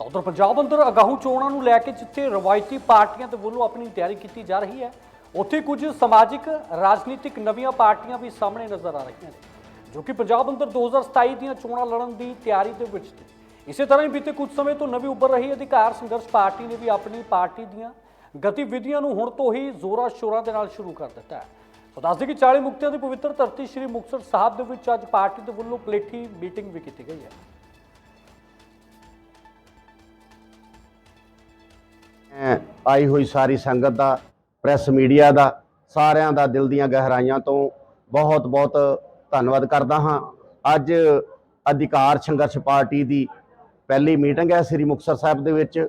ਤਾਂ ਉਧਰ ਪੰਜਾਬ ਅੰਦਰ ਅਗਾਹੂ ਚੋਣਾਂ ਨੂੰ ਲੈ ਕੇ ਜਿੱਥੇ ਰਵਾਇਤੀ ਪਾਰਟੀਆਂ ਦੇ ਵੱਲੋਂ ਆਪਣੀ ਤਿਆਰੀ ਕੀਤੀ ਜਾ ਰਹੀ ਹੈ, ਉੱਥੇ ਕੁਝ ਸਮਾਜਿਕ, ਰਾਜਨੀਤਿਕ ਨਵੀਆਂ ਪਾਰਟੀਆਂ ਵੀ ਸਾਹਮਣੇ ਨਜ਼ਰ ਆ ਰਹੀਆਂ ਨੇ, ਜੋ ਕਿ ਪੰਜਾਬ ਅੰਦਰ 2027 ਦੀਆਂ ਚੋਣਾਂ ਲੜਨ ਦੀ ਤਿਆਰੀ ਦੇ ਵਿੱਚ ਨੇ। ਇਸੇ ਤਰ੍ਹਾਂ ਹੀ ਬੀਤੇ ਕੁਝ ਸਮੇਂ ਤੋਂ ਨਵੀਂ ਉੱਭਰ ਰਹੀ ਅਧਿਕਾਰ ਸੰਘਰਸ਼ ਪਾਰਟੀ ਨੇ ਵੀ ਆਪਣੀ ਪਾਰਟੀ ਦੀਆਂ ਗਤੀਵਿਧੀਆਂ ਨੂੰ ਹੁਣ ਤੋਂ ਹੀ ਜ਼ੋਰਾਂ ਸ਼ੋਰਾਂ ਦੇ ਨਾਲ ਸ਼ੁਰੂ ਕਰ ਦਿੱਤਾ ਹੈ। ਸੋ ਦੱਸਦੇ ਕਿ 40 ਮੁਕਤਿਆਂ ਦੀ ਪਵਿੱਤਰ ਧਰਤੀ ਸ੍ਰੀ ਮੁਕਤਸਰ ਸਾਹਿਬ ਦੇ ਵਿੱਚ ਅੱਜ ਪਾਰਟੀ ਦੇ ਵੱਲੋਂ ਪਲੇਠੀ ਮੀਟਿੰਗ ਵੀ ਕੀਤੀ ਗਈ ਹੈ। ਆਈ ਹੋਈ ਸਾਰੀ ਸੰਗਤ ਦਾ, ਪ੍ਰੈਸ ਮੀਡੀਆ ਦਾ, ਸਾਰਿਆਂ ਦਾ ਦਿਲ ਦੀਆਂ ਗਹਿਰਾਈਆਂ ਤੋਂ ਬਹੁਤ ਬਹੁਤ ਧੰਨਵਾਦ ਕਰਦਾ ਹਾਂ। ਅੱਜ ਅਧਿਕਾਰ ਸੰਘਰਸ਼ ਪਾਰਟੀ ਦੀ ਪਹਿਲੀ ਮੀਟਿੰਗ ਹੈ ਸ੍ਰੀ ਮੁਕਤਸਰ ਸਾਹਿਬ ਦੇ ਵਿੱਚ।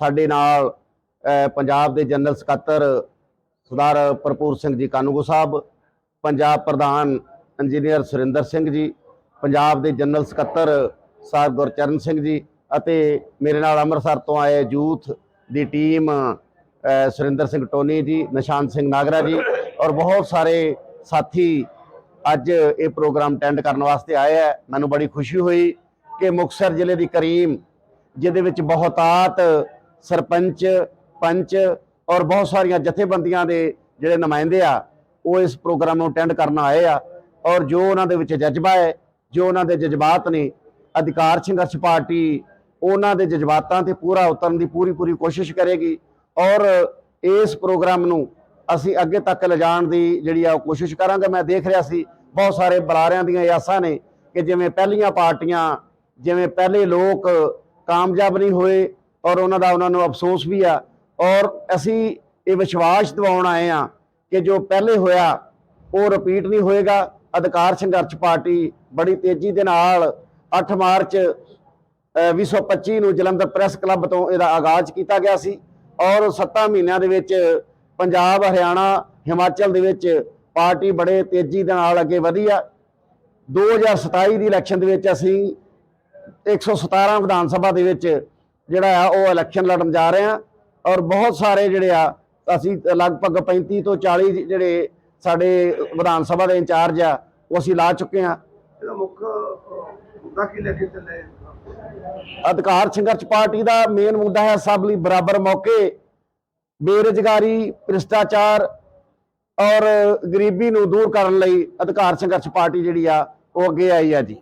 ਸਾਡੇ ਨਾਲ ਪੰਜਾਬ ਦੇ ਜਨਰਲ ਸਕੱਤਰ ਸਰਦਾਰ ਭਰਪੂਰ ਸਿੰਘ ਜੀ ਕਾਨੂੰਗੋ ਸਾਹਿਬ, ਪੰਜਾਬ ਪ੍ਰਧਾਨ ਇੰਜੀਨੀਅਰ ਸੁਰਿੰਦਰ ਸਿੰਘ ਜੀ, ਪੰਜਾਬ ਦੇ ਜਨਰਲ ਸਕੱਤਰ ਸਾਹਿਬ ਗੁਰਚਰਨ ਸਿੰਘ ਜੀ ਅਤੇ ਮੇਰੇ ਨਾਲ ਅੰਮ੍ਰਿਤਸਰ ਤੋਂ ਆਏ ਯੂਥ ਦੀ ਟੀਮ ਸੁਰਿੰਦਰ ਸਿੰਘ ਟੋਨੀ ਜੀ, ਨਿਸ਼ਾਨ ਸਿੰਘ ਨਾਗਰਾ ਜੀ ਔਰ ਬਹੁਤ ਸਾਰੇ ਸਾਥੀ ਅੱਜ ਇਹ ਪ੍ਰੋਗਰਾਮ ਅਟੈਂਡ ਕਰਨ ਵਾਸਤੇ ਆਏ ਹੈ ਮੈਨੂੰ ਬੜੀ ਖੁਸ਼ੀ ਹੋਈ ਕਿ ਮੁਕਤਸਰ ਜ਼ਿਲ੍ਹੇ ਦੀ ਕਰੀਮ, ਜਿਹਦੇ ਵਿੱਚ ਬਹੁਤਾਤ ਸਰਪੰਚ, ਪੰਚ ਔਰ ਬਹੁਤ ਸਾਰੀਆਂ ਜਥੇਬੰਦੀਆਂ ਦੇ ਜਿਹੜੇ ਨੁਮਾਇੰਦੇ ਆ, ਉਹ ਇਸ ਪ੍ਰੋਗਰਾਮ ਨੂੰ ਅਟੈਂਡ ਕਰਨ ਆਏ ਆ ਔਰ ਜੋ ਉਹਨਾਂ ਦੇ ਵਿੱਚ ਜਜ਼ਬਾ ਹੈ, ਜੋ ਉਹਨਾਂ ਦੇ ਜਜ਼ਬਾਤ ਨੇ, ਅਧਿਕਾਰ ਸੰਘਰਸ਼ ਪਾਰਟੀ ਉਹਨਾਂ ਦੇ ਜਜ਼ਬਾਤਾਂ ਤੇ ਪੂਰਾ ਉਤਰਨ ਦੀ ਪੂਰੀ ਪੂਰੀ ਕੋਸ਼ਿਸ਼ ਕਰੇਗੀ ਔਰ ਇਸ ਪ੍ਰੋਗਰਾਮ ਨੂੰ ਅਸੀਂ ਅੱਗੇ ਤੱਕ ਲਿਜਾਣ ਦੀ ਜਿਹੜੀ ਆ ਉਹ ਕੋਸ਼ਿਸ਼ ਕਰਾਂਗੇ। ਮੈਂ ਦੇਖ ਰਿਹਾ ਸੀ ਬਹੁਤ ਸਾਰੇ ਬੁਲਾਰਿਆਂ ਦੀਆਂ ਆਸਾਂ ਨੇ ਕਿ ਜਿਵੇਂ ਪਹਿਲੀਆਂ ਪਾਰਟੀਆਂ, ਜਿਵੇਂ ਪਹਿਲੇ ਲੋਕ ਕਾਮਯਾਬ ਨਹੀਂ ਹੋਏ ਔਰ ਉਹਨਾਂ ਦਾ ਉਹਨਾਂ ਨੂੰ ਅਫਸੋਸ ਵੀ ਆ ਔਰ ਅਸੀਂ ਇਹ ਵਿਸ਼ਵਾਸ ਦਿਵਾਉਣ ਆਏ ਆ ਕਿ ਜੋ ਪਹਿਲੇ ਹੋਇਆ, ਉਹ ਰਿਪੀਟ ਨਹੀਂ ਹੋਏਗਾ। ਅਧਿਕਾਰ ਸੰਘਰਸ਼ ਪਾਰਟੀ ਬੜੀ ਤੇਜ਼ੀ ਦੇ ਨਾਲ 8 ਮਾਰਚ 2025 ਨੂੰ ਜਲੰਧਰ ਪ੍ਰੈਸ ਕਲੱਬ ਤੋਂ ਇਹਦਾ ਆਗਾਜ਼ ਕੀਤਾ ਗਿਆ ਸੀ ਔਰ 7 ਮਹੀਨਿਆਂ ਦੇ ਵਿੱਚ ਪੰਜਾਬ, ਹਰਿਆਣਾ, ਹਿਮਾਚਲ ਦੇ ਵਿੱਚ ਪਾਰਟੀ ਬੜੇ ਤੇਜ਼ੀ ਦੇ ਨਾਲ ਅੱਗੇ ਵਧੀ ਆ। 2027 ਦੀ ਇਲੈਕਸ਼ਨ ਦੇ ਵਿੱਚ ਅਸੀਂ 117 ਵਿਧਾਨ ਸਭਾ ਦੇ ਵਿੱਚ ਜਿਹੜਾ ਆ ਉਹ ਇਲੈਕਸ਼ਨ ਲੜਨ ਜਾ ਰਹੇ ਆ ਔਰ ਬਹੁਤ ਸਾਰੇ ਜਿਹੜੇ ਆ ਅਸੀਂ ਲਗਭਗ 35 ਤੋਂ 40 ਜਿਹੜੇ ਸਾਡੇ ਵਿਧਾਨ ਸਭਾ ਦੇ ਇੰਚਾਰਜ ਆ, ਉਹ ਅਸੀਂ ਲਾ ਚੁੱਕੇ ਆ ਇਹਦਾ ਮੁੱਖ ਮੁੱਦਾ ਕੀ ਲੈ ਕੇ ਚੱਲੇ? ਅਧਿਕਾਰ ਸੰਘਰਸ਼ ਪਾਰਟੀ ਦਾ ਮੇਨ ਮੁੱਦਾ ਹੈ ਸਭ ਲਈ ਬਰਾਬਰ ਮੌਕੇ। ਬੇਰੁਜ਼ਗਾਰੀ, ਭ੍ਰਿਸ਼ਟਾਚਾਰ ਔਰ ਗਰੀਬੀ ਨੂੰ ਦੂਰ ਕਰਨ ਲਈ ਅਧਿਕਾਰ ਸੰਘਰਸ਼ ਪਾਰਟੀ ਜਿਹੜੀ ਆ, ਉਹ ਅੱਗੇ ਆਈ ਆ ਜੀ।